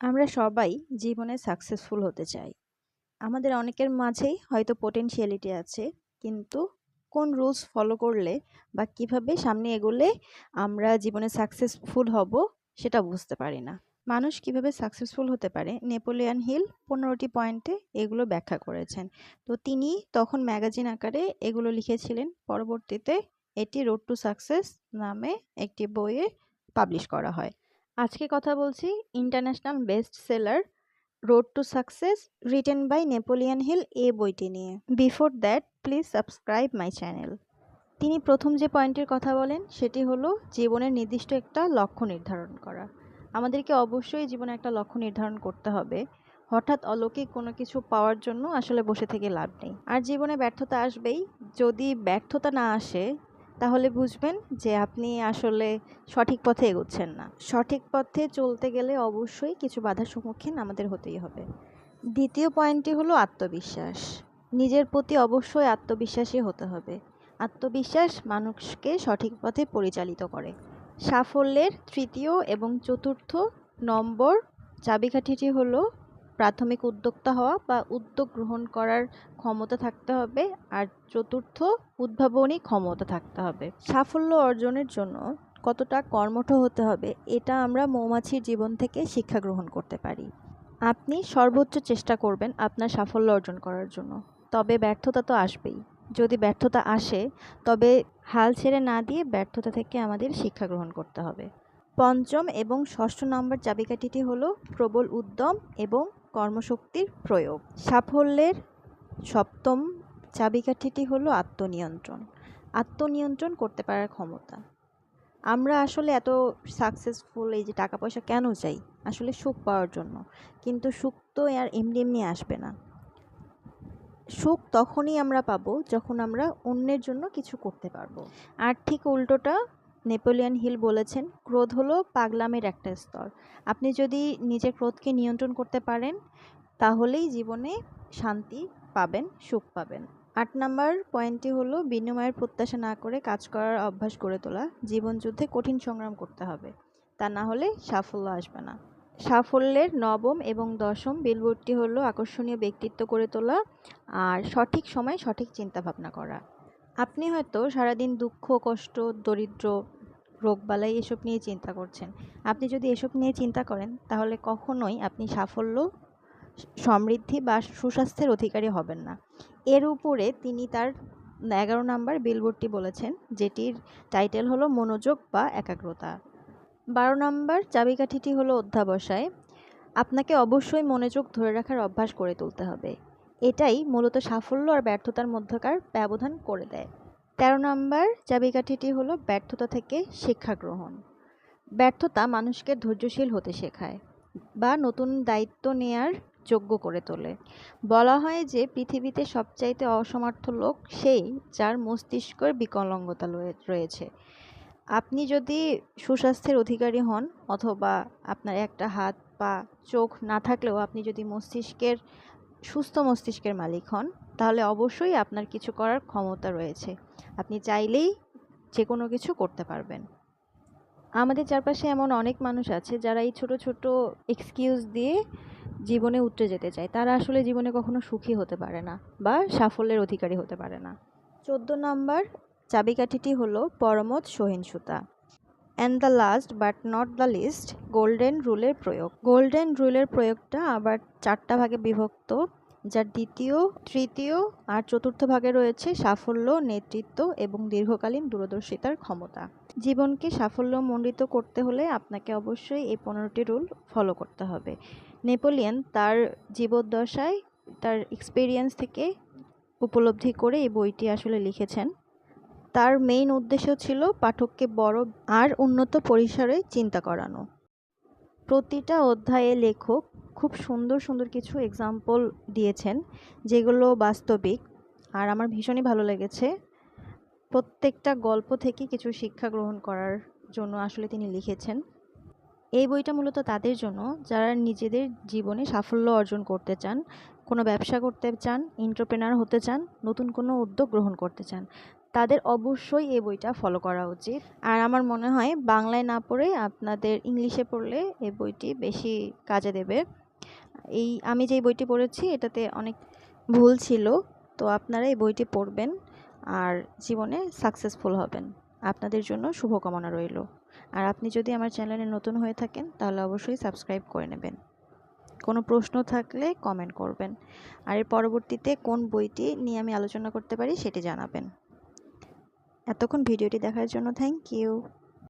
আমরা সবাই জীবনে সাকসেসফুল হতে চাই। আমাদের অনেকের মাঝেই হয়তো potentiality আছে। কিন্তু কোন রুলস ফলো করলে বা কীভাবে সামনে এগোলে আমরা জীবনে সাকসেসফুল হব সেটা বুঝতে পারি না। মানুষ কীভাবে সাকসেসফুল হতে পারে নেপোলিয়ান হিল পনেরোটি পয়েন্টে এগুলো ব্যাখ্যা করেছেন। তো তিনি তখন ম্যাগাজিন আকারে এগুলো লিখেছিলেন। পরবর্তীতে এটি রোড টু সাকসেস নামে একটি বইয়ে পাবলিশ করা হয়। আজকে কথা বলছি international best seller road to success written by Napoleon Hill এ বইটি নিয়ে। Before that please subscribe my channel তিনি প্রথম যে পয়েন্টের কথা বলেন, সেটি হলো জীবনের নির্দিষ্ট একটা লক্ষ্য নির্ধারণ করা। আমাদেরকে অবশ্যই জীবনে একটা লক্ষ্য নির্ধারণ করতে হবে। হঠাৎ অলৌকিক কোনো কিছু পাওয়ার জন্য আসলে বসে থেকে লাভ নেই। আর জীবনে ব্যর্থতা আসবেই। যদি ব্যর্থতা না আসে তাহলে বুঝবেন যে আপনি আসলে সঠিক পথে এগোচ্ছেন না। সঠিক পথে চলতে গেলে অবশ্যই কিছু বাধার সম্মুখীন আমাদের হতেই হবে। দ্বিতীয় পয়েন্টটি হলো আত্মবিশ্বাস। নিজের প্রতি অবশ্যই আত্মবিশ্বাসী হতে হবে। আত্মবিশ্বাস মানুষকে সঠিক পথে পরিচালিত করে। সাফল্যের তৃতীয় এবং চতুর্থ নম্বর চাবিকাঠিটি হলো প্রাথমিক উদ্যোক্তা হওয়া বা উদ্যোগ গ্রহণ করার ক্ষমতা থাকতে হবে আর চতুর্থ উদ্ভাবনী ক্ষমতা থাকতে হবে। সাফল্য অর্জনের জন্য কতটা কর্মঠ হতে হবে এটা আমরা মৌমাছির জীবন থেকে শিক্ষা গ্রহণ করতে পারি। আপনি সর্বোচ্চ চেষ্টা করবেন আপনার সাফল্য অর্জন করার জন্য। তবে ব্যর্থতা তো আসবেই। যদি ব্যর্থতা আসে, তবে হাল ছেড়ে না দিয়ে ব্যর্থতা থেকে আমাদের শিক্ষা গ্রহণ করতে হবে। পঞ্চম এবং ষষ্ঠ নম্বর চাবিকাঠিটি হলো প্রবল উদ্যম এবং কর্মশক্তির প্রয়োগ। সাফল্যের সপ্তম চাবিকাঠিটি হলো আত্মনিয়ন্ত্রণ। আত্মনিয়ন্ত্রণ করতে পারার ক্ষমতা। আমরা আসলে এত সাকসেসফুল এই যে টাকা পয়সা কেন চাই? আসলে সুখ পাওয়ার জন্য। কিন্তু সুখ তো আর এমনি এমনি আসবে না। সুখ তখনই আমরা পাবো যখন আমরা অন্যের জন্য কিছু করতে পারব। আর ঠিক উল্টোটা নেপোলিয়ান হিল বলেছেন, ক্রোধ হলো পাগলামের একটা স্তর। আপনি যদি নিজের ক্রোধকে নিয়ন্ত্রণ করতে পারেন, তাহলেই জীবনে শান্তি পাবেন, সুখ পাবেন। আট নাম্বার পয়েন্টটি হলো, বিনিময়ের প্রত্যাশা না করে কাজ করার অভ্যাস গড়ে তোলা। জীবন যুদ্ধে কঠিন সংগ্রাম করতে হবে। তা না হলে সাফল্য আসবে না। সাফল্যের নবম এবং দশম বিলবোর্ডটি হলো আকর্ষণীয় ব্যক্তিত্ব করে তোলা আর সঠিক সময় সঠিক চিন্তাভাবনা করা। আপনি হয়তো সারাদিন দুঃখ, কষ্ট, দরিদ্র রোগবালাই এসব নিয়ে চিন্তা করছেন। আপনি যদি এসব নিয়ে চিন্তা করেন, তাহলে কখনোই আপনি সাফল্য, সমৃদ্ধি বা সুস্বাস্থ্যের অধিকারী হবেন না। এর উপরে তিনি তার এগারো নাম্বার বিলবোর্ডটি বলেছেন, যেটির টাইটেল হলো মনোযোগ বা একাগ্রতা। বারো নম্বর চাবিকাঠিটি হলো অধ্যাবসায়। আপনাকে অবশ্যই মনোযোগ ধরে রাখার অভ্যাস করে তুলতে হবে। এটাই মূলত সাফল্য আর ব্যর্থতার মধ্যকার ব্যবধান করে দেয়। তেরো নম্বর চাবিকাঠিটি হলো ব্যর্থতা থেকে শিক্ষা গ্রহণ। ব্যর্থতা মানুষকে ধৈর্যশীল হতে শেখায় বা নতুন দায়িত্ব নেয়ার যোগ্য করে তোলে। বলা হয় যে পৃথিবীতে সবচাইতে অসমর্থ লোক সেই যার মস্তিষ্কের বিকলাঙ্গতা রয়েছে। আপনি যদি সুস্বাস্থ্যের অধিকারী হন অথবা আপনার একটা হাত পা চোখ না থাকলেও আপনি যদি মস্তিষ্কের, সুস্থ মস্তিষ্কের মালিক হন, তাহলে অবশ্যই আপনার কিছু করার ক্ষমতা রয়েছে। আপনি চাইলেই যে কোনো কিছু করতে পারবেন। আমাদের চারপাশে এমন অনেক মানুষ আছে যারা এই ছোট ছোট এক্সকিউজ দিয়ে জীবনে উতরে যেতে চায়। তারা আসলে জীবনে কখনো সুখী হতে পারে না বা সাফল্যের অধিকারী হতে পারে না। চোদ্দ নম্বর চাবিকাঠিটি হলো পরমত সহিংসতা। And the last but not the least golden রুলের প্রয়োগ। গোল্ডেন রুলের প্রয়োগটা আবার চারটা ভাগে বিভক্ত। যার দ্বিতীয়, তৃতীয় আর চতুর্থ ভাগে রয়েছে সাফল্য, নেতৃত্ব এবং দীর্ঘকালীন দূরদর্শিতার ক্ষমতা। জীবনকে সাফল্যমণ্ডিত করতে হলে আপনাকে অবশ্যই এই পনেরোটি রুল ফলো করতে হবে। নেপোলিয়ন তার জীবদ্দশায় তার এক্সপিরিয়েন্স থেকে উপলব্ধি করে এই বইটি আসলে লিখেছেন। তার মেইন উদ্দেশ্য ছিল পাঠককে বড় আর উন্নত পরিসরে চিন্তা করানো। প্রতিটা অধ্যায়ে লেখক খুব সুন্দর সুন্দর কিছু এক্সাম্পল দিয়েছেন, যেগুলো বাস্তবিক। আর আমার ভীষণই ভালো লেগেছে। প্রত্যেকটা গল্প থেকে কিছু শিক্ষা গ্রহণ করার জন্য আসলে তিনি লিখেছেন। এই বইটা মূলত তাদের জন্য, যারা নিজেদের জীবনে সাফল্য অর্জন করতে চান, কোনো ব্যবসা করতে চান এন্টারপ্রেনার হতে চান, নতুন কোনো উদ্যোগ গ্রহণ করতে চান, তাদের অবশ্যই এই বইটা ফলো করা উচিত। আর আমার মনে হয়, বাংলায় না পড়ে আপনাদের ইংলিশে পড়লে এই বইটি বেশি কাজে দেবে। এই, আমি যেই বইটি পড়েছি, এটাতে অনেক ভুল ছিল। তো আপনারা এই বইটি পড়বেন আর জীবনে সাকসেসফুল হবেন। আপনাদের জন্য শুভকামনা রইল। আর আপনি যদি আমার চ্যানেলে নতুন হয়ে থাকেন, তাহলে অবশ্যই সাবস্ক্রাইব করে নেবেন। কোনো প্রশ্ন থাকলে কমেন্ট করবেন। আর এর পরবর্তীতে কোন বইটি নিয়ে আমি আলোচনা করতে পারি, সেটি জানাবেন। এতক্ষণ ভিডিওটি দেখার জন্য থ্যাংক ইউ